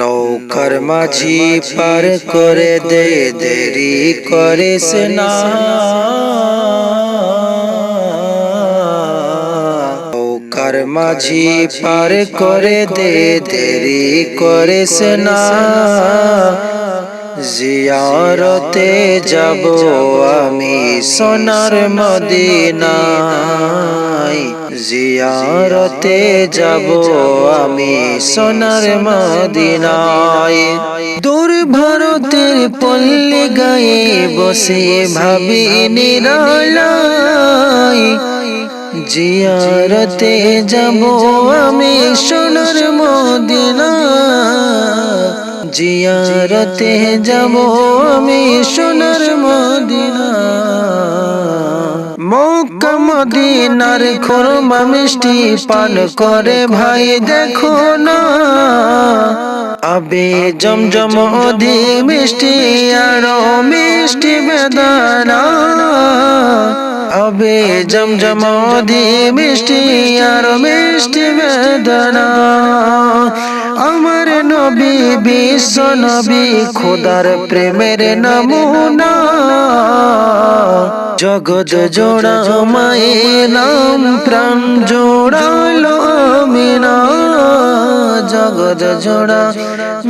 নৌকার মাঝি পার করে দে দেরি করিস না। নৌকার মাঝি পার করে দে দেরি করিস না। জিয়ারতে যাব আমি সোনার মদিনায় জিয়ারতে যাব আমি সোনার মদিনায়। দূর ভারতের পল্লী গায়ে বসে ভাবি নিরালায়। জিয়ারতে যাব আমি সোনার মদিনা জিয়ারতে যাব আমি সোনার মদিনা মক্কা মদিনার খোরমা মিষ্টি পান করে ভাই দেখো না। আবে জমজম অধি মিষ্টি আরও মিষ্টি বেদানা। আবে জমজম অধি মিষ্টি আরও মিষ্টি বেদনা। আমার নবী বিশ্ব নবী খোদার প্রেমের নমুনা। জগৎ জোড়া মায়ে নাম, প্রাণ জোড়ালো মিনা জগৎ জোড়া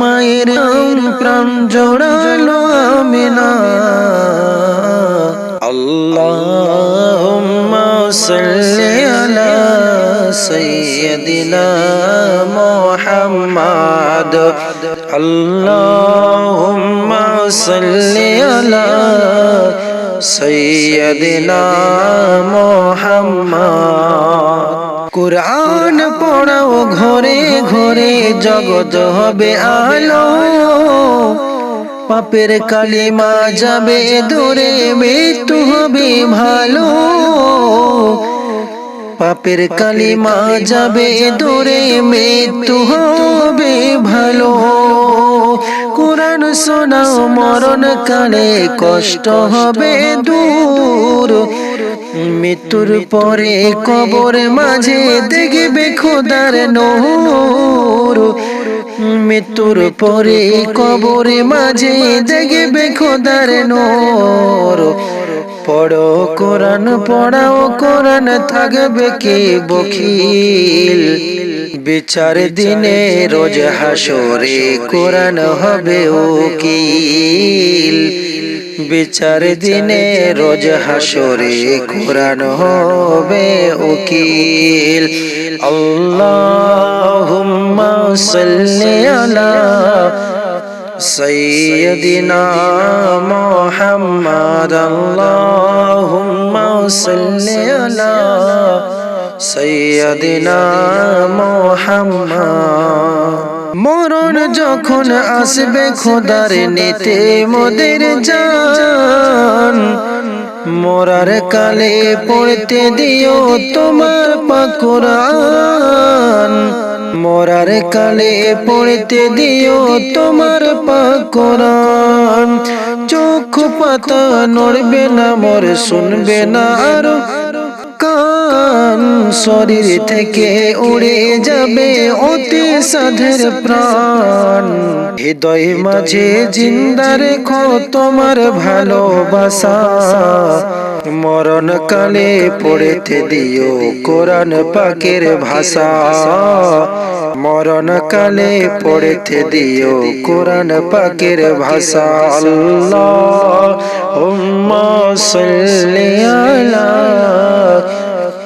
মায়ের নাম, প্রাণ জোড়ালো মিনা আল্লাহুম্মা সাল্লি আলা সাইয়্যিদিনা মুহাম্মাদ। আল্লাহুম্মা সাল্লি আলা কুরআন পড়াও ঘরে ঘরে জগৎ হবে আলো। পাপের কালিমা যাবে দূরে, মৃত্যু হবে ভালো। পাপের কালিমা যাবে দূরে, মৃত্যু হবে ভালো। শোনাও, মরণ কালে কষ্ট হবে দূর। মৃত্যুর পরে কবর মাঝে দেখবে খোদার নূর। মৃত্যুর পরে কবরে মাঝে দেখবে খোদার নোর। পড়ো, কোরআন পড়াও, কোরআন থাকবে কে বখিল? বিচার দিনে রোজ হাসরে কোরআন হবে উকিল বিচার দিনে রোজ হাসরে কোরআন হবে উকিল আল্লাহুম্মা সাল্লি আলা سيدنا محمد اللهم صل على সৈয়দিনা মোহাম্মদ। মরণ যখন আসবে খোদার নিতে মোদের যান মরার কালে পড়তে দিও তোমার পাকুরান মরার কালে পড়তে দিও তোমার পাকুরান চোখ পাতা নড়বে না, মরে শুনবে না আর। কান শরীর থেকে উড়ে যাবে অতি সাধের প্রাণ। হৃদয় মাঝে জিন্দা রেখো তোমার ভালোবাসা। মরণ কালে পড়েতে দিও কোরআন পাকের ভাষা। মরণ কালে পড়েতে দিও কোরআন পাকের ভাষা। আল্লাহ উম্মা সাল্লি আলা